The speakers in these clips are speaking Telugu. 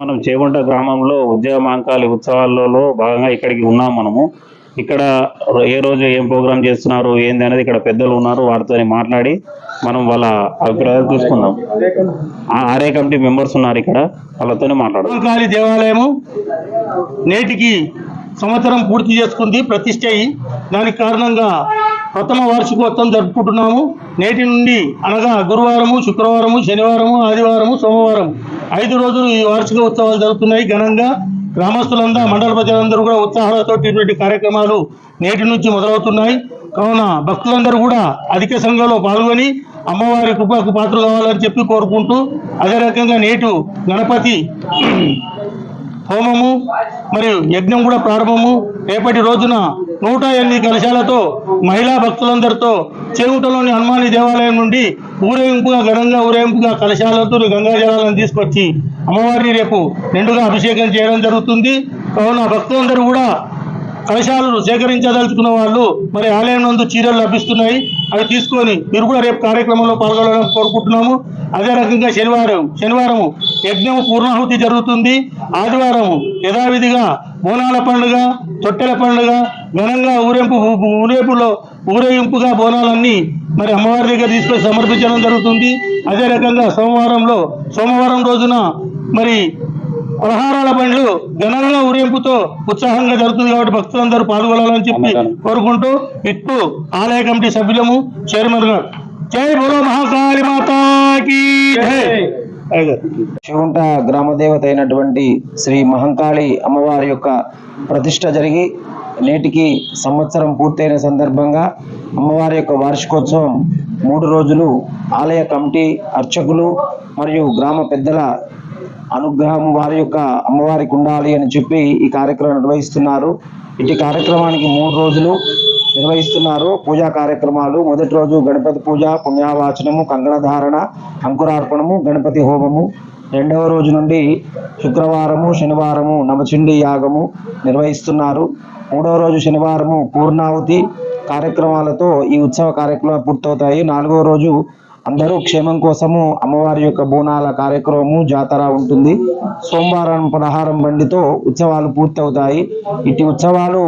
మనం చేగుంట గ్రామంలో ఉద్యమాంకాలి ఉత్సవాలలో భాగంగా ఇక్కడికి ఉన్నాం మనము. ఇక్కడ ఏ రోజు ఏం ప్రోగ్రామ్ చేస్తున్నారు ఏంది అనేది ఇక్కడ పెద్దలు ఉన్నారు వారితో మాట్లాడి మనం వాళ్ళ అభిప్రాయాలు తీసుకుందాం ఆ ఆర్ఏ కమిటీ మెంబర్స్ ఉన్నారు ఇక్కడ వాళ్ళతోనే మాట్లాడదాం. మహంకాళి దేవాలయము నేటికి సంవత్సరం పూర్తి చేసుకుంది ప్రతిష్ట దానికి కారణంగా ప్రథమ వార్షికోత్సవం జరుపుకుంటున్నాము. నేటి నుండి అనగా గురువారము శుక్రవారము శనివారము ఆదివారము సోమవారం ఐదు రోజులు ఈ వార్షిక ఉత్సవాలు జరుగుతున్నాయి ఘనంగా. గ్రామస్తులందరూ మండల ప్రజలందరూ కూడా ఉత్సాహాలతో ఇటువంటి కార్యక్రమాలు నేటి నుంచి మొదలవుతున్నాయి. కావున భక్తులందరూ కూడా అధిక సంఖ్యలో పాల్గొని అమ్మవారి కృపకు పాత్ర కావాలని చెప్పి కోరుకుంటూ అదే రకంగా నేటు గణపతి హోమము మరియు యజ్ఞం కూడా ప్రారంభము. రేపటి రోజున నూట ఎనిమిది కలశాలతో మహిళా భక్తులందరితో చేముటలోని హనుమాని దేవాలయం నుండి ఊరేగింపుగా ఘనంగా ఊరేగింపుగా కలశాలతో గంగా జలాలను తీసుకొచ్చి అమ్మవారిని రేపు నిండుగా అభిషేకం చేయడం జరుగుతుంది. కావున భక్తులందరూ కూడా కలశాలను సేకరించదలుచుకున్న వాళ్ళు మరి ఆలయం నందు చీరలు లభిస్తున్నాయి. అవి తీసుకొని మీరు కూడా రేపు కార్యక్రమంలో పాల్గొనాలని కోరుకుంటున్నాము. అదే రకంగా శనివారం శనివారం యజ్ఞం పూర్ణాహుతి జరుగుతుంది. ఆదివారం యథావిధిగా బోనాల పండుగ తొట్టెల పండుగ ఘనంగా ఊరేంపు ఊరేపులో ఊరేగింపుగా బోనాలన్నీ మరి అమ్మవారి దగ్గర తీసుకొని సమర్పించడం జరుగుతుంది. అదే రకంగా సోమవారంలో సోమవారం రోజున మరి పలహారాల బండ్లు ఘనంగా ఊరేంపుతో ఉత్సాహంగా జరుగుతుంది కాబట్టి భక్తులందరూ పాల్గొనాలని చెప్పి కోరుకుంటూ ఇట్టు ఆలయ కమిటీ సభ్యులము చైర్మన్ గారు. జై బోలో మహాకాళి మాతాకి జై. శివుంట గ్రామదేవత అయినటువంటి శ్రీ మహంకాళి అమ్మవారి యొక్క ప్రతిష్ట జరిగి నేటికి సంవత్సరం పూర్తయిన సందర్భంగా అమ్మవారి యొక్క వార్షికోత్సవం మూడు రోజులు ఆలయ కమిటీ అర్చకులు మరియు గ్రామ పెద్దల అనుగ్రహం వారి యొక్క అమ్మవారికి ఉండాలి అని చెప్పి ఈ కార్యక్రమం నిర్వహిస్తున్నారు. ఇటు కార్యక్రమానికి మూడు రోజులు నిర్వహిస్తున్నారు. పూజా కార్యక్రమాలు మొదటి రోజు గణపతి పూజ పుణ్యావాచనము కంగణధారణ అంకురార్పణము గణపతి హోమము. రెండవ రోజు నుండి శుక్రవారము శనివారము నవచిండి యాగము నిర్వహిస్తున్నారు. మూడవ రోజు శనివారము పూర్ణావతి కార్యక్రమాలతో ఈ ఉత్సవ కార్యక్రమాలు పూర్తవుతాయి. నాలుగవ రోజు అందరూ క్షేమం కోసము అమ్మవారి యొక్క బోనాల కార్యక్రమము జాతర ఉంటుంది. సోమవారం పదహారం బండితో ఉత్సవాలు పూర్తవుతాయి. ఇటు ఉత్సవాలు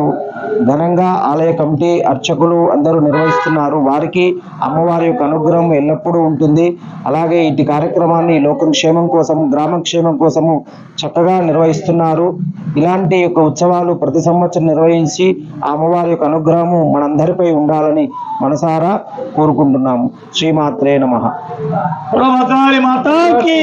ఘనంగా ఆలయ కమిటీ అర్చకులు అందరూ నిర్వహిస్తున్నారు. వారికి అమ్మవారి యొక్క అనుగ్రహం ఎల్లప్పుడూ ఉంటుంది. అలాగే ఇటు కార్యక్రమాన్ని లోకం క్షేమం కోసం గ్రామ క్షేమం కోసము చక్కగా నిర్వహిస్తున్నారు. ఇలాంటి యొక్క ఉత్సవాలు ప్రతి సంవత్సరం నిర్వహించి ఆ అమ్మవారి యొక్క అనుగ్రహము మనందరిపై ఉండాలని మనసారా కోరుకుంటున్నాము. శ్రీమాత్రే నమ. మాతాకి.